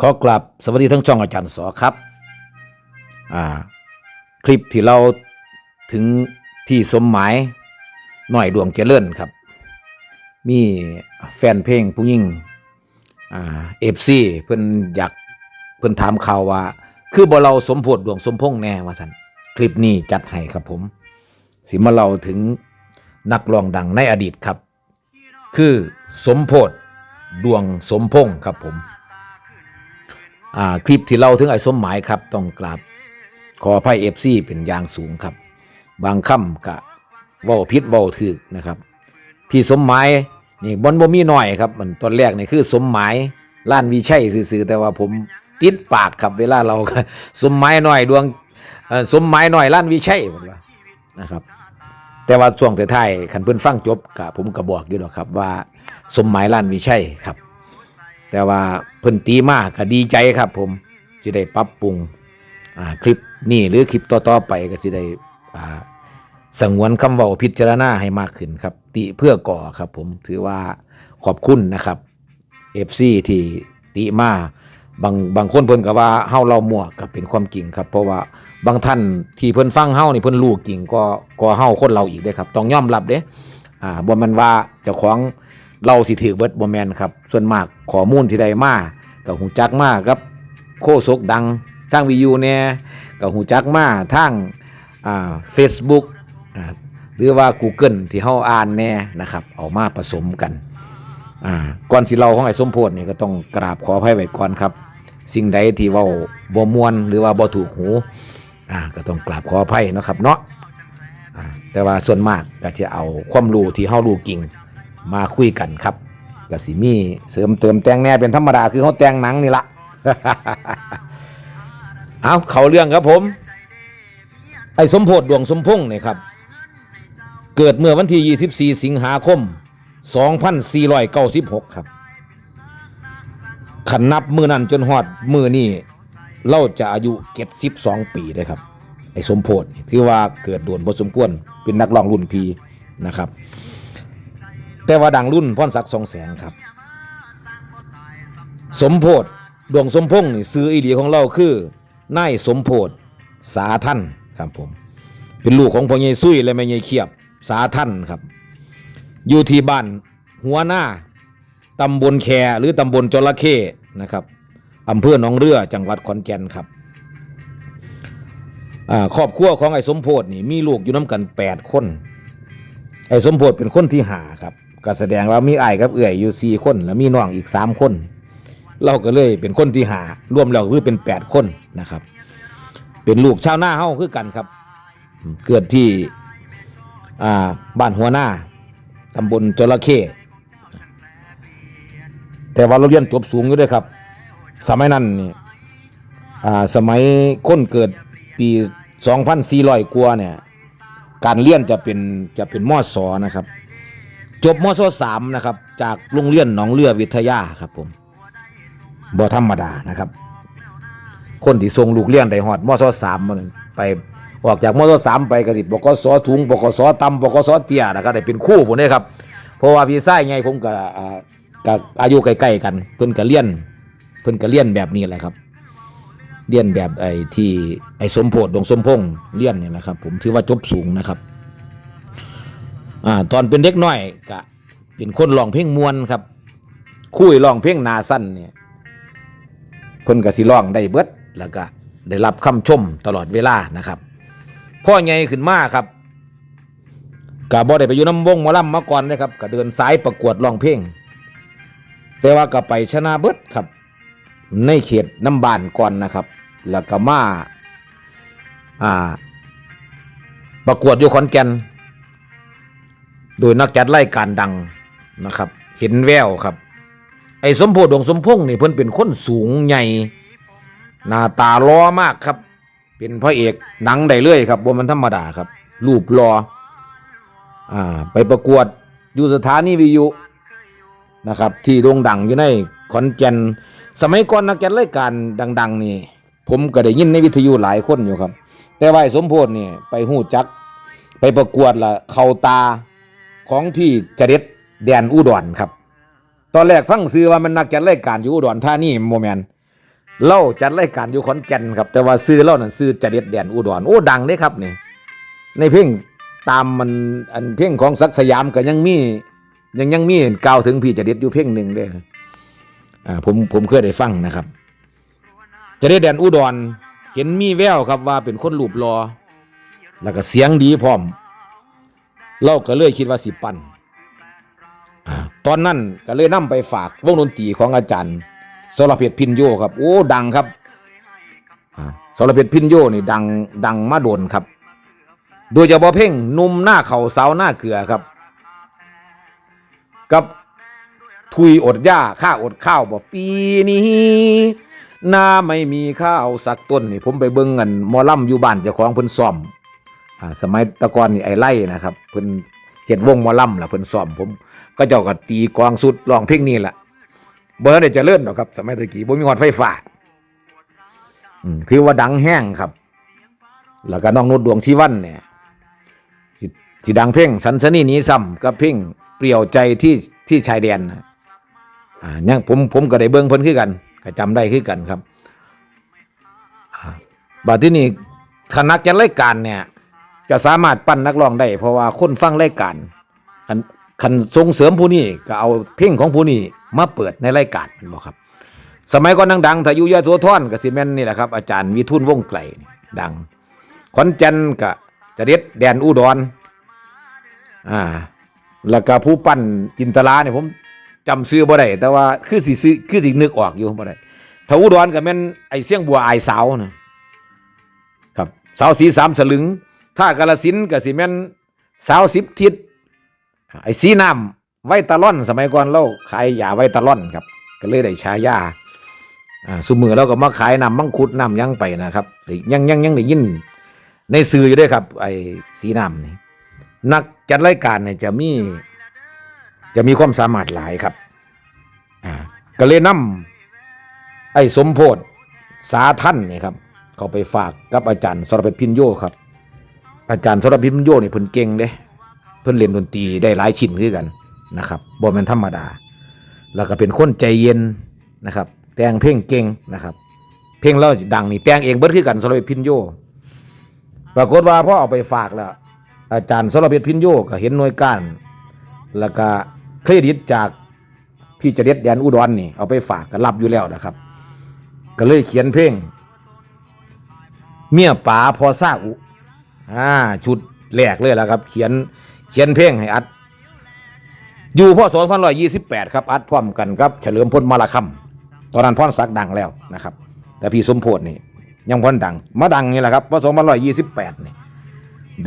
ขอกลับสวัสดีทั้งช่องอาจารย์สอครับ อ่า คลิปที่เราถึงพี่สมหมายหน่อยดวงเจริญครับ มีแฟนเพลงผู้หญิงอ่าเอฟซีเพิ่นอยากเพิ่นถามข่าวว่า คือบ่เราสมโพธดวงสมพงษ์แน่ว่าซั่นคลิปนี้จัดให้ครับผม สิมาเล่าถึงนักร้องดังในอดีตครับ คือสมโพธดวงสมพงษ์ครับผม อ่าคลิปที่เล่าถึงไอ้สมหมายครับ ต้องกราบขออภัยเอฟซีเป็นอย่างสูงครับ บางค่ำกะว้าพิษว้าถึกนะครับ พี่สมหมายนี่บอนบ่มีหน่อยครับ มันตอนแรกนี่คือสมหมายล้านวิชัยซื่อๆแต่ว่าผมติดปากครับเวลาเราสมหมายหน่อยดวงสมหมายหน่อยล้านวิชัยผมว่านะครับแต่ว่าช่วงท้ายๆคันเพิ่อนฟังจบกะผมก็บอกอยู่ดอกครับว่า สมหมายล้านวิชัยครับ แต่ว่าเพิ่นตีมากก็ดีใจครับ ผมจะได้ปรับปรุงคลิปนี้หรือคลิปต่อๆไปก็จะได้อ่าสงวนคำว้าพิจารณาให้มากขึ้นครับ ติเพื่อก่อครับ ผมถือว่าขอบคุณนะครับ FC ที่ติมาบางบางคนเพิ่นก็ว่าเฮาเรามั่วก็เป็นความจริงครับ เพราะว่าบางท่านที่เพิ่นฟังเฮานี่เพิ่นรู้จริงก็ก็เฮาคนเราอีกด้ครับ ต้องยอมรับเด้อ่าบ่แม่นว่าเจ้าของ เราสิถือเบิดบ่แมนครับ ส่วนมากข้อมูลที่ได้มาก็หูจักมาครับ โคศกดังทางวิวแน่ก็หูจักมาทางอ่า Facebook อ่าหรือว่า Google ที่เฮาอ่านแน่นะครับ เอามาผสมกันอ่าก่อนสิเราของไอ้สมโพธินี่ก็ต้องกราบขออภัยไว้ก่อนครับ สิ่งใดที่เว้าบ่มวนหรือว่าบ่ถูกหูอ่าก็ต้องกราบขออภัยนะครับเนาะแต่ว่าส่วนมากก็จะเอาความรู้ที่เฮารู้จริง มาคุยกันครับกสิมีเสริมเติมแต่งแน่เป็นธรรมดาคือเขาแต่งหนังนี่ละเอาเขาเรื่องครับผม ไอ้สมโพธดวงสมพงษ์เนี่ยครับ เกิดเมื่อวันที่ 24 สิงหาคม 2496 ครับขันนับมือนั้นจนฮอดมือนี่เราจะอายุ72ปีเลยครับ ไอ้สมโพธนี่ว่าเกิดโดนพอสมควรเป็นนักร้องรุ่นพีนะครับ แต่ว่าดังรุ่นพ่อนศักดิ์สองแสงครับ สมโพธดวงสมพงษ์นี่ซื้ออีดีของเราคือนายสมโพธสาท่านครับผม เป็นลูกของพ่อใหญ่ซุยและแม่ใหญ่เขียบสาท่านครับ อยู่ที่บ้านหัวหน้าตำบลแคหรือตำบลจระเข้นะครับอำเภอหนองเรือจังหวัดขอนแก่นครับครอบครัวของไอ้สมโพธนี่มีลูกอยู่น้ำกันแปดคน ไอ้สมโพธเป็นคนที่หาครับ ก็แสดงว่ามีไอ้กับเอื่อยอยู่สี่คน แล้วมีน้องอีกสามคน เราก็เลยเป็นคนที่หารวมแล้วคือเป็นแปดคนนะครับ เป็นลูกชาวหน้าเฮ้าคือกันครับ เกิดที่บ้านหัวหน้าตำบลจระเข้แต่ว่าเราเรียนจบสูงอยู่ด้วยครับ สมัยนั้นนี่สมัยคนเกิดปี 2,400กว่าเนี่ย การเรียนจะเป็นจะเป็นมอสอนะครับ จบมศสามนะครับ จากโรงเรียนหนองเรือวิทยาครับผมบ่ธรรมดานะครับ คนที่ส่งลูกเรียนได้ฮอดมศสามมันไปออกจากมศสามไปกระสิบกสถุงบกสตำบกสเตียนะครับได้เป็นคู่ผมเนี่ยครับ เพราะว่าพี่ชายไงผมกับกับอายุใกล้ๆกัน เพิ่นก็เรียนเพิ่นก็เรียนแบบนี้แหละครับเรียนแบบไอ้ที่ไอ้สมโพธิดวงสมพงษ์เรียนเนี่ยนะครับ ผมถือว่าจบสูงนะครับ อ่าตอนเป็นเด็กน้อยก็เป็นคนร้องเพลงมวนครับ คุยร้องเพลงนาสั้นเนี่ยเพิ่นก็สิร้องได้เบิดแล้วก็ได้รับคำชมตลอดเวลานะครับ พ่อไงขึ้นมาครับก็บ่ได้ไปอยู่น้ำวงหมอลำมาก่อนนะครับก็เดินสายประกวดร้องเพลงแต่ว่าก็ไปชนะเบิดครับ ในเขตน้ำบานก่อนนะครับ แล้วก็มาอ่า ประกวดอยู่ขอนแก่น โดยนักจัดรายการดังนะครับ เห็นแววครับ ไอ้สมโพดวงสมพงษ์นี่เพิ่นเป็นคนสูงใหญ่หน้าตาล้อมากครับ เป็นพระเอกหนังได้เลยครับบ่มันธรรมดาครับ รูปรออ่าไปประกวดอยู่สถานีวิทยุนะครับ ที่โด่งดังอยู่ในขอนแก่นสมัยก่อนนักจัดรายการดัง ๆ นี่ ผมก็ได้ยินในวิทยุหลายคนอยู่ครับ แต่ว่าสมโพธ์นี่ไปหู้จัก ไปประกวดละเข้าตา ของพี่จเด็ดแดนอุดรครับ ตอนแรกฟังซื้อว่ามันนักจัดรายการอยู่อุดรท่านี่โมแมนเล่าจัดรายการอยู่ขอนแก่นครับ แต่ว่าซื้อเล่านั่นซื้อจเด็ดแดนอุดรโอ้ดังเด้ครับนี่ในเพลงตามมันอันเพลงของศักสยามก็ยังมียังยังมีกล่าวถึงพี่จเด็ดอยู่เพลงหนึ่งเด้ออ่าผมผมเคยได้ฟังนะครับจเด็ดแดนอุดรเห็นมีแววครับว่าเป็นคนรูปรอแล้วก็เสียงดีพร้อม เราก็เลยคิดว่าสิปันตอนนั้นก็เลยนํไปฝากวงดนตรีของอาจารย์สรเพชรพินโยครับ โอ้ดังครับอ่าสรเพชรพินโยนี่ดังดังมาโดนครับ โดยเฉพาะเพลงนุ่มหน้าเขาสาวหน้าเกลือครับ กับทุยอดหญ้าข้าอดข้าวบ่ปีนี้หน้าไม่มีข้าวสักต้นนี่ผมไปเบิ่งกันมอลำอยู่บ้านเจ้าของเพิ่นซ่อม สมัยตะกอนนี่ไอ้ไล่นะครับเพิ่นเฮ็ดวงมอลำล่ะเพิ่นซ้อมผม ก็เจ้าก็ตีกองสุดร้องเพลงนี้แหละเบอร์ได้เจริญดอกครับ สมัยตะกี้บ่มีหอดไฟฟ้าอือว่าดังแห้งครับ แล้วก็น้องนุชดวงชีวันเนี่ยสิสิดังเพลงสันสนีหนี้ซ้ำกับเพลงเปลี่ยวใจที่ที่ชายแดนนอ่ายังผมผมก็ได้เบิ่งเพิ่นคือกันก็จำได้คือกันครับอ่าบัดที่นี่คณะจัดรายการเนี่ย จะสามารถปั้นนักร้องได้ เพราะว่าคนฟังรายการคันคันส่งเสริมผู้นี้ก็เอาเพลงของผู้นี้มาเปิดในรายการม่นบ่ครับ สมัยก่อนดังๆถ้าอยู่ยโสธรก็สิแม่นนี่แหละครับ อาจารย์วิทูลวงไก่ดังขอนแก่นก็จะเด็ดแดนอุดรอ่าแล้วก็ผู้ปั้นจินตลาเนี่ยผมจำชื่อบ่ได้แต่ว่าคือสิซื้อคือสินึกออกอยู่บ่ได้ถ้าอุดรก็แม่นไอเสียงบัวไอสาวนะครับสาวสีสามสลึง ถ้ากาลสินธุ์ก็สิแม่นสาวสิบทิศไอ้สีน้ำไวตาล่อน สมัยก่อนเราขายยาไวตาล่อนครับ ก็เลยได้ฉายาอ่าสุมือเราก็มาขายน้ำมังคุดน้ำยังไปนะครับยังยังยังได้ยิน ในสื่ออยู่ด้วยครับ ไอ้สีน้ำนี่นักจัดรายการเนี่ยจะมีจะมีความสามารถหลายครับอ่าก็เลยนำไอ้สมโพธสาท่านเนี่ยครับ เขาไปฝากกับอาจารย์สรเพชรพินโยครับ อาจารย์สรพิมโยนี่เพิ่นเก่งเด้เพิ่นเล่นดนตรีได้หลายชิ้นคือกันนะครับบ่แม่นธรรมดา แล้วก็เป็นคนใจเย็นนะครับ แต่งเพลงเก่งนะครับ เพลงเราดังนี่แต่งเองเบิดคือกันสรพิมโยปรากฏว่าพอเอาไปฝากแล้วอาจารย์สรเพชรพินโยก็เห็นหน่วยการแล้วก็เครดิตจากพี่เจเด็ดแดนอุดรนี่เอาไปฝากก็รับอยู่แล้วนะครับ ก็เลยเขียนเพลง เมียป๋าพอซาอุ อ่าชุดแรกเลยล่ะครับ เขียนเขียนเพลงให้อัด อยู่พ่อสองพันร้อยยี่สิบแปดครับ อัดพร้อมกันครับเฉลิมพลมาลาคัมตอนนั้นพรศักดังแล้วนะครับ แต่พี่สมโพธนี่ ยังพรดัง มาดังนี่แหละครับพ่อสองพันร้อยยี่สิบแปดนี่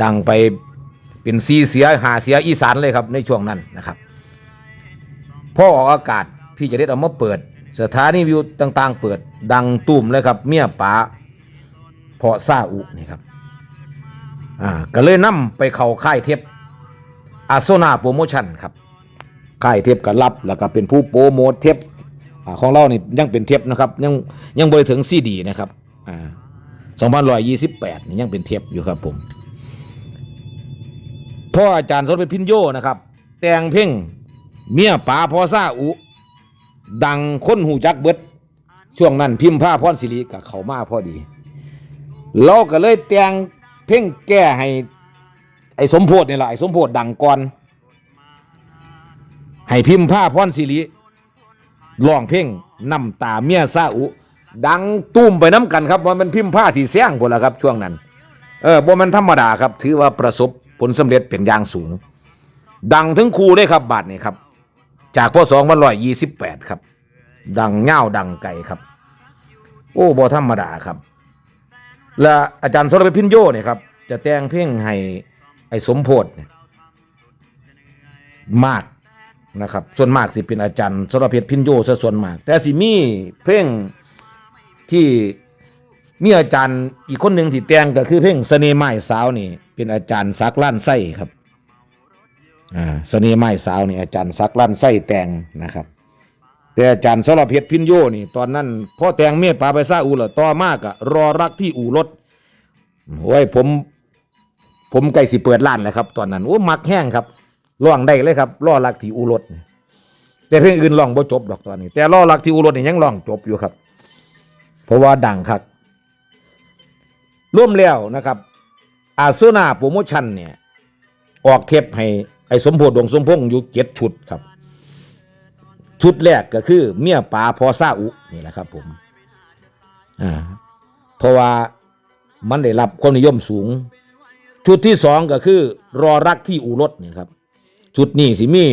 ดังไปเป็นซีเสียหาเสียอีสานเลยครับในช่วงนั้นนะครับพ่อออกอากาศพี่จะได้เอามาเปิด สถานีวิวต่างๆ เปิดดังตุ่มเลยครับ เมียป๋าพอซาอุนี่ครับ อ่าก็เลยนำไปเข้าค่ายเทปอาโซนาโปรโมชั่นครับค่ายเทปก็รับแล้วก็เป็นผู้โปรโมทเทปอ่าของเรานี่ยังเป็นเทปนะครับ ยังยังบริถึงซีดีนะครับอ่าสองพันร้อยยี่สิบแปดนี่ยังเป็นเทปอยู่ครับผมพ่ออาจารย์สดเป็นพินโยนะครับ แต่งเพลงเมียป๋าพอซาอุ ดังค้นหูจักเบิด ช่วงนั้นพิมพ์ผ้าพรศิริกับเขามาพอดี เราก็เลยแต่ง เพลงแก้ให้ ไอ้สมโพธนี่แหละไอ้สมโพธดังก่อน ให้พิมพ์ผ้าพรศิริร้องเพลงน้ำตาเมียซาอุ ดังตุ้มไปน้ำกันครับว่ามันพิมพ์ผ้าสีแซงคนละครับช่วงนั้น เออบ่มันธรรมดาครับ ถือว่าประสบผลสำเร็จเป็นอย่างสูง ดังถึงครูได้ครับบาทนี่ครับ จากพศสองพันร้อยยี่สิบแปดครับ ดังเง่าดังไก่ครับ โอ้บ่ธรรมดาครับ และอาจารย์สรพพินโยเนี่ยครับจะแต่งเพลงให้ไอ้สมโพธมากนะครับ ส่วนมากสิเป็นอาจารย์สรเพชรพินโยซะส่วนมาก แต่สิมีเพลงที่มีอาจารย์อีกคนหนึ่งที่แต่งก็คือเพลงเสน่ห์ไม้สาวนี่ เป็นอาจารย์ซักล้านไส้ครับอ่าเสน่ห์ไม้สาวนี่อาจารย์ซักล้านไส้แต่งนะครับ แต่อาจารย์สรเพชรพินโยนี่ตอนนั้นพ่อแตงเมียปาไปซาอูเหรอต่อมากอะรอรักที่อู่รถโอ้ยผม ผมใกล้สิเปิดร้านแล้วครับ ตอนนั้นโอ้มักแห้งครับร้องได้เลยครับรอรักที่อู่รถแต่เพลงอื่นร้องบ่จบดอกตอนนี้ แต่รอรักที่อู่รถนี่ยังร้องจบอยู่ครับ เพราะว่าดังครับร่วมแล้วนะครับ อาซูนาโปรโมชั่นเนี่ย ออกเทปให้ไอ้สมโพธิดวงสมพงษ์อยู่เจ็ดชุดครับ ชุดแรกก็คือ เมียป่าพอซาอุนี่แหละครับ ผมอ่าเพราะว่ามันได้รับความนิยมสูง ชุดที่สองก็คือ รอรักที่อูรถนี่ครับ ชุดนี้สิมี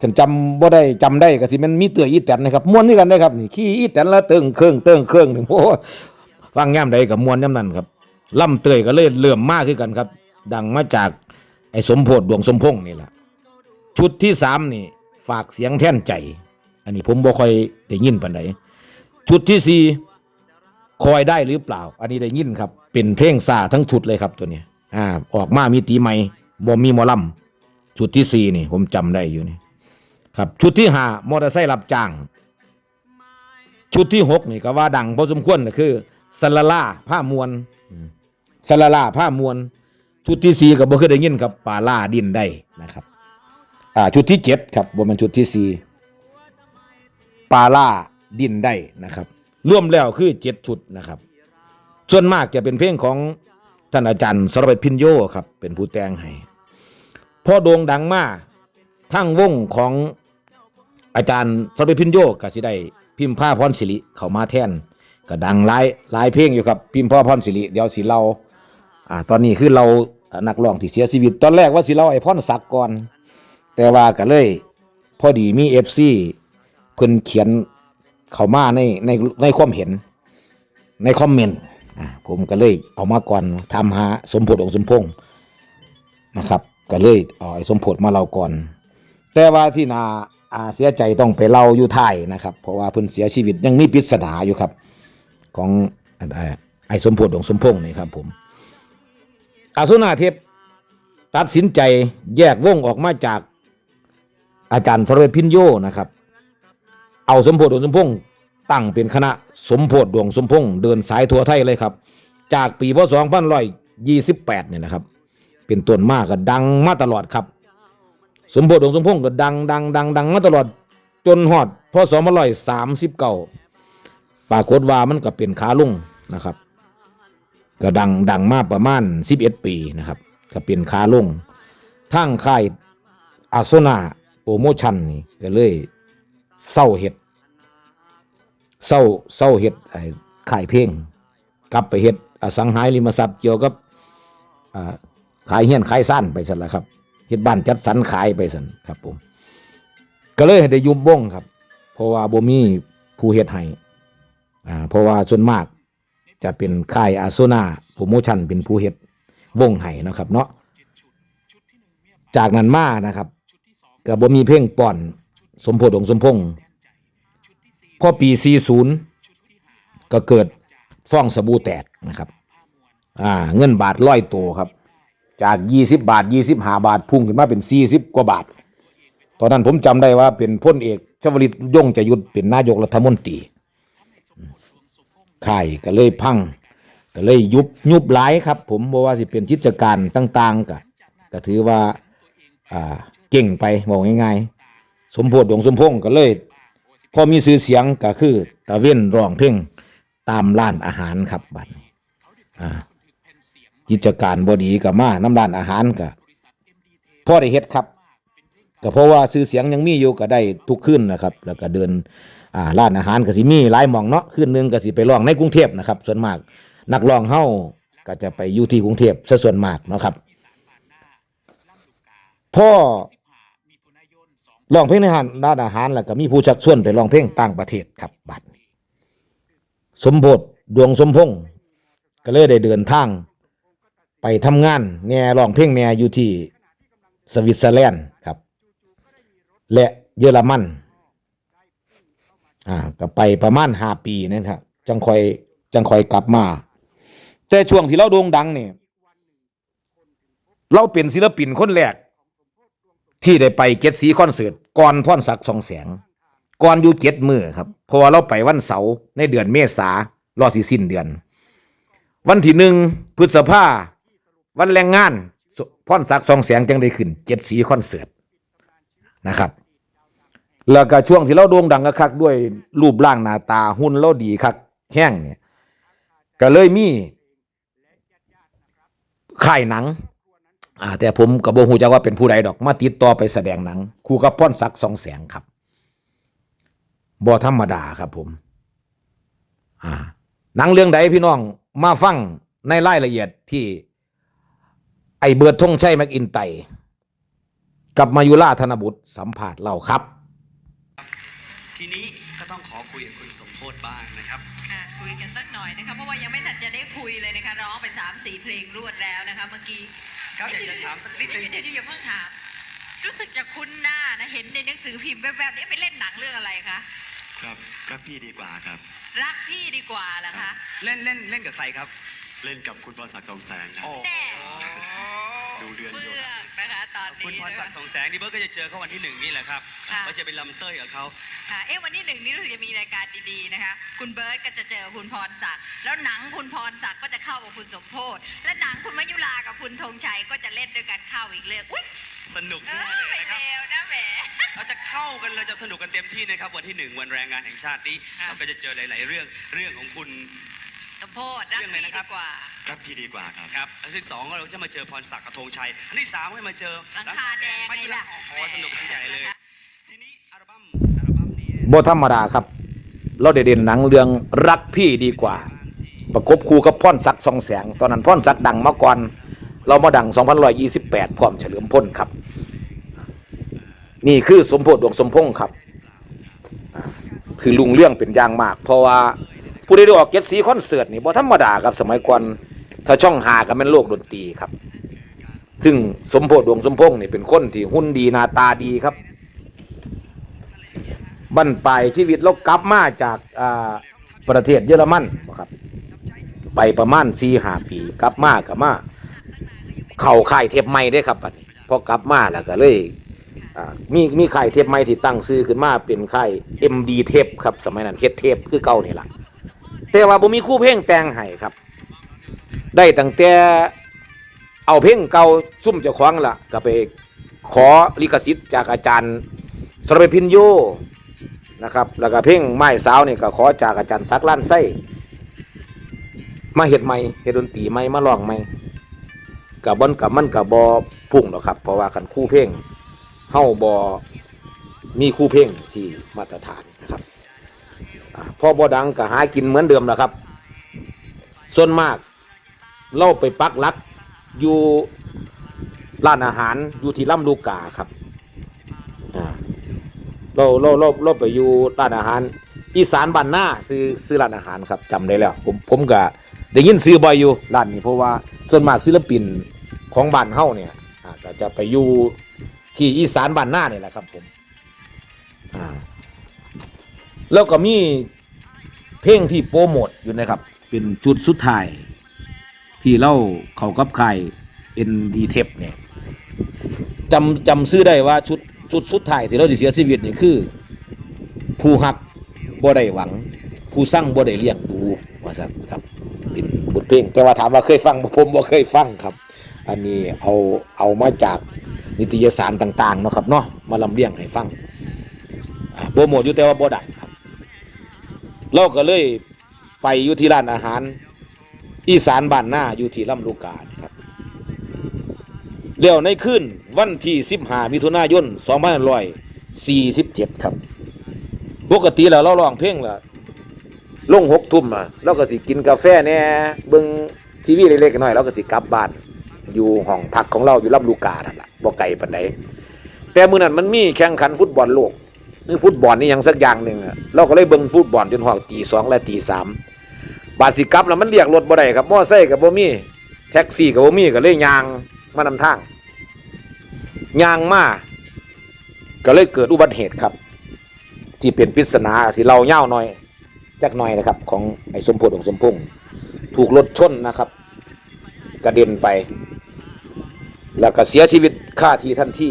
ฉันจำว่าได้จำได้ก็สิมันมีเตืออีแตนนะครับม้วนนี่กันนะครับนี่ขี้อีแตนละเติงเครื่องเติงเครื่องหนึ่งโอ้ฟังย่ำใดกับม้วนย่ำนั้นครับล่ำเตยก็เลยเลื่อมมากขึ้นกันครับ ดังมาจากไอ้สมโพธิดวงสมพงษ์นี่แหละชุดที่สามนี่ ฝากเสียงแท่นใจ อันนี้ผมบ่ค่อยได้ยินปานใดชุดที่สี่คอยได้หรือเปล่า อันนี้ได้ยินครับ เป็นเพลงซาทั้งชุดเลยครับตัวนี้อ่าออกมามีตีใหม่บ่มีมอลำชุดที่สี่นี่ ผมจำได้อยู่นี่ครับชุดที่ห้ามอเตอร์ไซค์รับจ้าง ชุดที่หกนี่ก็ว่าดังพอสมควรก็คือสลาล่าผ้ามวลสลาล่าผ้ามวลชุดที่สี่ก็บ่เคยได้ยินครับป่าล่าดินได้นะครับ อ่าชุดที่เจ็ดครับบนมันชุดที่สี่ ปาล่าดินได้นะครับรวมแล้วคือเจ็ดชุดนะครับ ส่วนมากจะเป็นเพลงของท่านอาจารย์สรเวทพินโยครับ เป็นผู้แต่งให้พ่อโด่งดังมาทั้งวงของอาจารย์สรเวทพินโยก็สิได้พิมพ์ผ้าพรศิริเข้ามาแทนก็ดังหลายหลายเพลงอยู่ครับพิมพ์ผ้าพรศิริเดี๋ยวสิเราอ่าตอนนี้คือเรานักร้องที่เสียชีวิต ตอนแรกว่าสิเราไอ้พรศักดิ์ก่อน แต่ว่าก็เลย พอดีมีเอฟซี เพิ่นเขียนเข้ามาในในในความเห็น ในคอมเมนต์อ่าผมก็เลยเอามาก่อนทำหาสมโพธิองค์สมพงษ์นะครับ ก็เลยเอาไอ้สมโพธิมาเล่าก่อน แต่ว่าที่นาอาเสียใจต้องไปเล่าอยู่ไทยนะครับ เพราะว่าเพิ่นเสียชีวิตยังมีปริศนาอยู่ครับ ของไอ้สมโพธิองค์สมพงษ์นี่ครับผมอาสุนาเทพตัดสินใจแยกวงออกมาจากอาจารย์สรเวพินโยนะครับ เอาสมโพธิดวงสมพงษ์ตั้งเป็นคณะสมโพธิดวงสมพงษ์เดินสายทั่วไทยเลยครับ จากปีพศ2528เนี่ยนะครับ เป็นต้นมากก็ดังมาตลอดครับ สมโพธิดวงสมพงษ์ก็ดังดังดังดังมาตลอดจนฮอดพศ2539ปรากฏว่ามันก็เป็นขาลุ่งนะครับก็ดังดังมากประมาณ 11 ปีนะครับก็เป็นขาลงทางค่ายอาโซนาโปรโมชั่นนี่ก็เลย เศร้าเห็ดเศร้าเศร้าเห็ดไอ้ขายเพลงกลับไปเห็ดอสังหาริมทรัพย์เกี่ยวกับขายเฮียนขายสั้นไปสันละครับเห็ดบ้านจัดสรรขายไปสันครับ ผม ก็เลยได้ยุบวงครับ เพราะว่าบ่มีผู้เฮ็ดให้อ่าเพราะว่าส่วนมากจะเป็นค่ายอาโซนาโปรโมชั่นเป็นผู้เฮ็ดวงไห้นะครับ เนาะจากนั้นมานะครับก็บ่มีเพลงป่อน สมโพธิองค์สมพงษ์พอปี 40 ก็เกิดฟ้องสบู่แตกนะครับ อ่า เงินบาทร้อยตัวครับ จาก 20 บาท 25 บาท พุ่งขึ้นมาเป็น 40 กว่าบาท ตอนนั้นผมจำได้ว่าเป็นพลเอกชวลิตยงจะยุทธเป็นนายกรัฐมนตรีค่ายก็เลยพังก็เลยยุบยุบหลายครับ ผมบอกว่าสิเป็นกิจการต่าง ๆก็ก็ถือว่า อ่า เก่งไปบอกง่ายๆ สมโพธิดวงสมพงษ์ก็เลย พอมีชื่อเสียงก็คือตะเว้นร้องเพลงตามร้านอาหารครับบัดนี้อ่ากิจการบดีกับมาน้ำร้านอาหารก็พ่อได้เฮ็ดครับก็เพราะว่าชื่อเสียงยังมีอยู่ก็ได้ทุกคืนนะครับ แล้วก็เดินอ่าร้านอาหารก็สิมีหลายหม่องเนาะคืนหนึงก็สิไปร้องในกรุงเทพนะครับ ส่วนมากนักร้องเฮ้าก็จะไปอยู่ที่กรุงเทพซะส่วนมากเนาะครับพ่อ ร้องเพลงในร้านร้านอาหารแล้วก็มีผู้ชักชวนไปร้องเพลงต่างประเทศครับบัดสมโพธดวงสมพงษ์ก็เลยได้เดินทาง ไปทำงานแหน่ร้องเพลงแหน่อยู่ที่สวิตเซอร์แลนด์ครับ และเยอรมันอ่าก็ไปประมาณห้าปีนะครับจังคอยจังคอยกลับมา แต่ช่วงที่เราโด่งดังเนี่ยเราเป็นศิลปินคนแรก ที่ได้ไปเก็ตสีคอนเสิร์ตก่อนพ่อนศักดิ์สองแสงก่อนอยู่เจ็ดมือครับเพราะว่าเราไปวันเสาร์ในเดือนเมษารอสิสิ้นเดือน วันที่หนึ่งพฤษภาวันแรงงานพ่อนศักดิ์สองแสงจังได้ขึ้นเจ็ดสีคอนเสิร์ตนะครับแล้วก็ช่วงที่เราโด่งดังคักด้วยรูปร่างหน้าตาหุ่นเราดีคักแห้งเนี่ยก็เลยมีค่ายหนัง อ่าแต่ผมกับโบฮูจักว่าเป็นผู้ใดดอกมาติดต่อไปแสดงหนังคู่กับพ่อนศักดิ์สองแสงครับบ่ธรรมดาครับผม อ่า หนังเรื่องใดพี่น้องมาฟังในรายละเอียดที่ ไอเบิร์ดธงชัยแม็กอินไต กับมายุราธนบุตรสัมผัสเราครับ ทีนี้ก็ต้องขอคุยกับคุณสมโพธบ้างนะครับค่ะคุยกันสักหน่อยนะคะเพราะว่ายังไม่ทันจะได้คุยเลยนะคะร้องไป3ามสี่เพลงรวดแล้วนะคะเมื่อกี้ ครับอยากจะถามสักนิดนึงเดี๋ยวเดี๋ยวอย่าเพิ่งถาม รู้สึกจะคุ้นหน้านะ เห็นในหนังสือพิมพ์แวบๆนี่ไปเล่นหนังเรื่องอะไรคะ ครับรักพี่ดีกว่าครับ รักพี่ดีกว่าเหรอคะเล่นเล่นเล่นกับใครครับเล่นกับคุณพรศักดิ์สองแสงครับโอ้แน่ดูเรือนเบื้ยอนต์งนะคะตอนนี้คุณพรศักดิ์สองแสงนี่เบิร์ตก็จะเจอเขาวันที่หนึ่งนี่แหละครับค่ะก็จะเป็นลำเต้ยกับเขาค่ะเอ๊ะวันที่หนึ่งนี้รู้สึกจะมีรายการดีๆนะคะ คุณเบิร์ตก็จะเจอคุณพรศักดิ์แล้วหนังคุณพ รศักดิ์ก็จะเข้ากับคุณสมโพธและหนังคุณมยุรากับคุณธงชัยก็จะเล่นด้วยกันเข้าอีกเรื่องอุ้ยสนุกเอมาอกเลไม่ยนะครับเลวนะแหม เราจะเข้ากันเราจะสนุกกันเต็มที่นะครับ วันที่หนึ่งวันแรงงานแห่งชาตินี้ค่ะเราก็จะเจอหลาย ๆ เรื่องเรื่องของคุณ สมโพธรักเรื่องอะไรพี่นะครัดีบ กว่า รักพี่ดีกว่าครับ ครับอันที่สองเราจะมาเจอพรศักดิ์กับธงชัยอันที่สามให้มาเจอหลังคาแดงไม่ไงเป็นไรล่ะ โอ้โหสนุกกันใหญ่เลยนะคะทีนี้อัลบั้มอัลบั้มนี้ บ่ธรรมดาครับ เราได้เด่นหนังเรื่องรักพี่ดีกว่า ประกบคู่กับพ่อนศักดิ์สองแสง ตอนนั้นพ่อนศักดิ์ดังมาก่อน เรามาดัง2128 พร้อมเฉลิมพลครับ นี่คือสมโพธิดวงสมพงษ์ครับ คือลุงเรื่องเป็นอย่างมาก เพราะว่าผู้ใดได้ออกเก็ตสีคอนเสิร์ตนี่บ่ธรรมดาครับสมัยก่อนถ้าช่องหาก็แม่นโลกดนตรีครับ ซึ่งสมโพธิดวงสมพงษ์นี่เป็นคนที่หุ่นดีหน้าตาดีครับบั้นปลายชีวิตเรากลับมาจากประเทศเยอรมันครับ ไปประมาณสี่หาปี กลับมากับมา เข่าค่ายเทปใหม่ได้ครับบัดนี้พอกลับมาแล้วก็เลยอ่ามีมีค่ายเทปใหม่ที่ตั้งซื้อขึ้นมาเป็นค่าย MD เทปครับสมัยนั้นเฮ็ดเทปคือเก่านี่ล่ะแต่ว่าบ่มีคู่เพลงแต่งให้ครับ ได้ตั้งแต่เอาเพลงเก่าซุ่มเจ้าของล่ะก็ไปขอลิขสิทธิ์จากอาจารย์สรเปพินโยนะครับ แล้วก็เพลงไม้สาวนี่ก็ขอจากอาจารย์ซักล้านไส้ มาเฮ็ดใหม่เฮ็ดดนตรีใหม่มาร้องใหม่กับบอนกับมันกับบอพุ่งหรอกครับ เพราะว่าคันคู่เพลงเฮาบอมีคู่เพลงที่มาตรฐานนะครับอ่าพอบอดังก็หากินเหมือนเดิมแหละครับ ส่วนมากเราไปปักลักอยู่ร้านอาหารอยู่ที่ลำลูกกาครับเราเราเราเราไปอยู่ร้านอาหารอีสานบ้านหน้าซื้อซื้อร้านอาหารครับจำได้แล้ว ผมผมก็ ได้ยินซื้อบ่อยอยู่ร้านนี้เพราะว่าส่วนมากศิลปินของบ้านเฮาเนี่ยอาก็จะไปอยู่ที่อีสานบ้านหน้านี่แหละครับผมอ่าแล้วก็มีเพลงที่โปรโมทอยู่นะครับ เป็นจุดสุดท้าย ที่เล่าเขากับใครเอ็นดีเทปเนี่ยจำจำซื้อได้ว่าชุดชุดสุดท้ายที่เราเสียชีวิตนี่คือ ผู้หักบ่ได้หวัง ผู้สร้างบ่ได้เลี้ยงดูว่าซั่นครับ บทเพลงแต่ว่าถามว่าเคยฟังผมบ่เคยฟังครับ อันนี้เอาเอามาจากนิตยสารต่างๆเนาะครับเนาะมาลำเลียงให้ฟังโปรโมทอยู่แต่ว่าบ่ดังครับเราก็เลยไปอยู่ที่ร้านอาหาร อีสานบ้านหน้าอยู่ที่ลำลูกกาครับเลี้ยวในคืนวันที่15มิถุนายน2547ครับ ปกติแล้วเราร้องเพลงละ ลงหกทุ่มอะเราก็สิกินกาแฟแหน่เบิ่งทีวีเล็กๆน้อยเราก็สิกลับบ้าน อยู่ห้องพักของเราอยู่ลำลูกกานั่นละบ่ไกลปานใดแต่มื้อนั้นมันมีแข่งขันฟุตบอลโลกนี่ฟุตบอลนี่ยังสักอย่างหนึ่งอะเราก็เลยเบิ่งฟุตบอลจนฮอดตีสองและตีสามบาดสิกลับแล้วมันเรียกรถบ่ได้ครับมอไซค์ก็บ่มีแท็กซี่ก็บ่มีก็เลยยางมานำทางยางมาก็เลยเกิดอุบัติเหตุครับ ที่เป็นปริศนาที่เราเย่าวหน่อย จักหน่อยนะครับ ของไอ้สมโพธิของสมพงษ์ถูกรถชนนะครับ กระเด็นไป แล้วก็เสียชีวิตค่าที่ทันที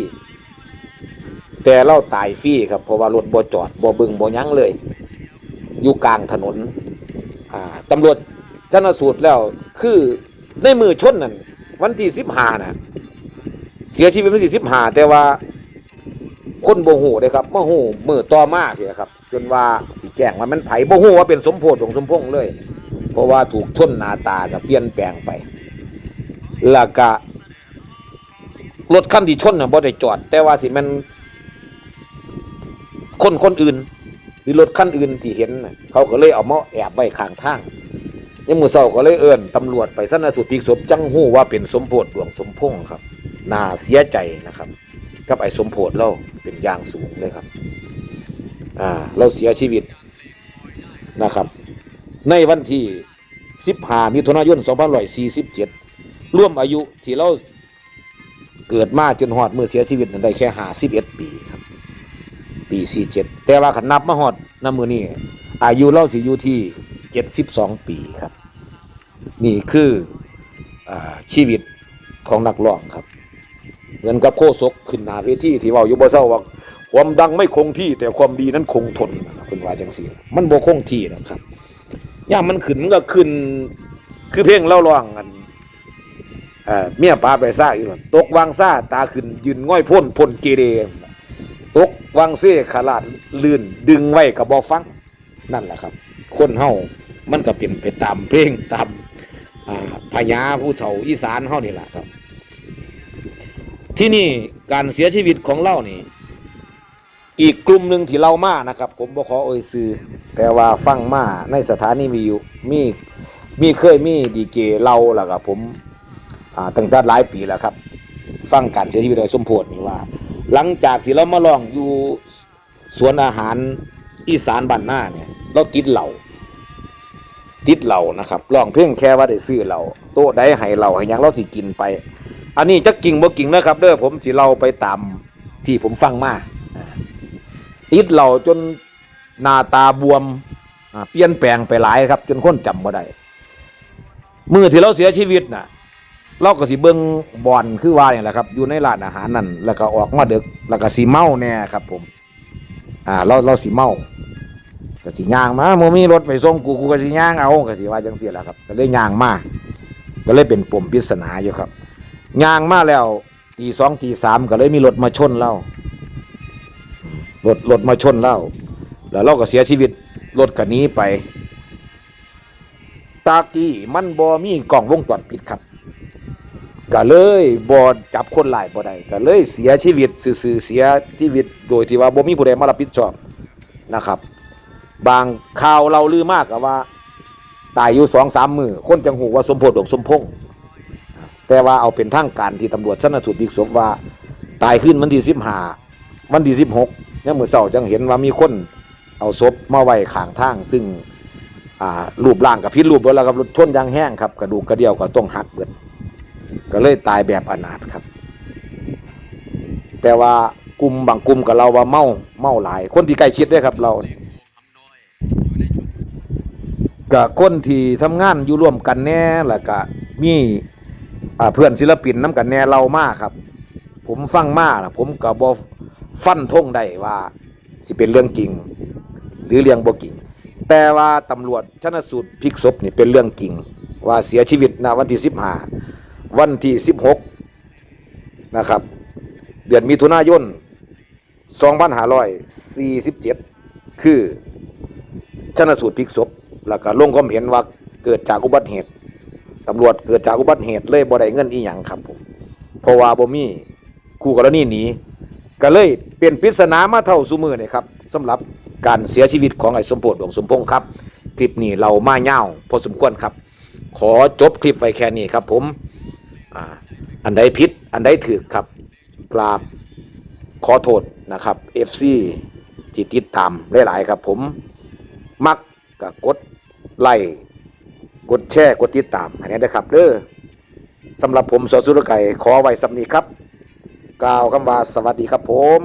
แต่เราตายฟรีครับเพราะว่ารถบ่จอดบ่บึงบ่ยั้งเลย อยู่กลางถนนตำรวจชนสูตรแล้วคือในมือชนนั่นวันที่สิบหาน่ะ เสียชีวิตวันที่สิบห้าแต่ว่าคนโบหูเลยครับมาหูมือต่อมาเสียครับ จนว่าสิ แจ้งว่ามันไผโบหูว่าเป็นสมโพธิของสมพงษ์เลย เพราะว่าถูกชนหน้าตากับเปลี่ยนแปลงไปแล้วก็รถคันที่ชนน่ะบ่ได้จอด แต่ว่าสิมัน คนคนอื่นหรือรถคันอื่นที่เห็นเขาก็เลยเอามาแอบไว้ข้างทางยังมือเศร้าก็เลยเอิ้นตำรวจไปสนสูตรพลิกศพจังหู้ว่าเป็นสมโพธิดวงสมพงษ์ครับน่าเสียใจนะครับกับไอ้สมโพธิเราเป็นอย่างสูงเลยครับ อ่า เราเสียชีวิต นะครับ ในวันที่ 15มิถุนายน2547 ร่วมอายุที่เราเกิดมาจนหอดมือเสียชีวิตนั้นได้แค่51ปีครับ ปี47แต่ว่าขันนับมาหอดน้ำมือนี่อายุเราสิอยู่ที่72ปีครับ นี่คืออชีวิตของนักร้องครับเหมือนกับโคศกขึ้นหน้าเวทีที่เว่าอยู่บ่เศร้าว่าความดังไม่คงที่แต่ความดีนั้นคงทนครับ เป็นว่าจังซี่มันโบ่คงที่นะครับย่ามมันขึ้นมันก็ขึ้น คือเพลงเล่าร้องกันเอ่อเมียปลาไปซ่าอยู่นั่นตกวางซ่าตาขึ้นยืนง่อยพ่นพ่นเกเรตกวางเซ่ขาลาดลื่นดึงไว้กับบ่ฟังนั่นแหละครับ คนเฮามันก็เป็นไปตามเพลงตามพญาผู้เฒ่าอีสานเฮานี่แหละครับ ที่นี่การเสียชีวิตของเล่านี่ อีกกลุ่มหนึ่งที่เรามานะครับ ผมบ่ขอเอ่ยซื้อแต่ว่าฟังมาในสถานีวิวมีมีเคยมีดีเจเราล่ะครับผมอ่าตั้งแต่หลายปีแล้วครับ ฟังการเสียชีวิตโดยสมโพธินี่ว่า หลังจากที่เรามาลองอยู่สวนอาหารอีสานบ้านหน้าเนี่ย เราติดเหล่าติดเหล่านะครับลองเพียงแค่ว่าได้ซื้อเหล่าโต๊ะได้ให้เหล่าให้ยังเราสิกินไป อันนี้จะกิ่งบ่กิ่งนะครับ เด้อผมสิเราไปตามที่ผมฟังมา ติดเหล่าจนหน้าตาบวมเปลี่ยนแปลงไปหลายครับ จนคนจำบ่ได้มือที่เราเสียชีวิตน่ะ เราก็สิเบิ่งบอลคือว่าเนี่ยแหละครับ อยู่ในร้านอาหารนั่นแล้วก็ออกมาเดึกแล้วก็สิเมาแน่ครับ ผม อ่า เราเราสิเมาก็สิย่างมาโมมีรถไปส่งกูกูก็สิย่างเอาก็สิว่าจังซี่แหละครับก็เลยย่างมาก็เลยเป็นปมปริศนาอยู่ครับย่างมาแล้วตีสองตีสามก็เลยมีรถมาชนเรา รถรถมาชนเล่าแล้วเราก็เสียชีวิตรถกันนี้ไป ตากี้มันบอมีกล่องวงจรปิดครับก็เลยบอจับคนหลายบ่ได้ก็เลยเสียชีวิตซื่อเสียชีวิตโดยที่ว่าบ่มีผู้ใดมารับผิดชอบนะครับ บางข่าวเราลือมากกับว่า ตายอยู่สองสามมือคนจังหูว่าสมโพธิดอกสมพงษ์แต่ว่าเอาเป็นทางการที่ตำรวจชนสูตรพลิกศพว่า ตายขึ้นวันที่สิบห้าวันที่สิบหก เนี่ยมือเสาจังเห็นว่ามีคนเอาศพมาไว้ข้างทาง ซึ่งอ่ารูปร่างกับพิษรูปแล้วครับรถชนยางแห้งครับกระดูกกระเดี่ยวก็ต้องหักเบิดก็เลยตายแบบอนาถครับ แต่ว่ากลุ่มบางกลุ่มกับเราว่าเมาเมาหลาย คนที่ใกล้ชิดด้วยครับ เรากับคนที่ทำงานอยู่ร่วมกันแน่แล้วก็มีเพื่อนศิลปินน้กันแน่เรามากครับ ผมฟังมาล่ะผมกับบอ ฟันทงได้ว่า สิเป็นเรื่องจริง หรือเรื่องบ่จริง แต่ว่าตำรวจชนสูตรพลิกศพนี่เป็นเรื่องจริง ว่าเสียชีวิตนะวันที่สิบห้าวันที่สิบหกนะครับ เดือนมิถุนายนสองพันห้าร้อยสี่สิบเจ็ดคือชนสูตรพลิกศพแล้วก็ลงความเห็นว่าเกิดจากอุบัติเหตุตำรวจเกิดจากอุบัติเหตุเลยบ่ได้เงินอีหยังครับผมเพราะว่าบ่มีคู่กรณีหนีก็เลย เป็นปริศนามาเท่าสุมือนี่ครับสำหรับการเสียชีวิตของไอ้สมโพธิดวงสมพงษ์ครับคลิปนี้เรามาเง่าพอสมควรครับ ขอจบคลิปไว้แค่นี้ครับ ผมอันใดผิดอันใดถือครับกราบขอโทษนะครับ FC ที่ติดตามหลายๆครับ ผมมักกับกดไลค์กดแชร์กดติดตามอันนี้นะครับเด้อสำหรับผมสอสุรไก่ขอไว้สำนีครับ กล่าวคำว่าสวัสดีครับผม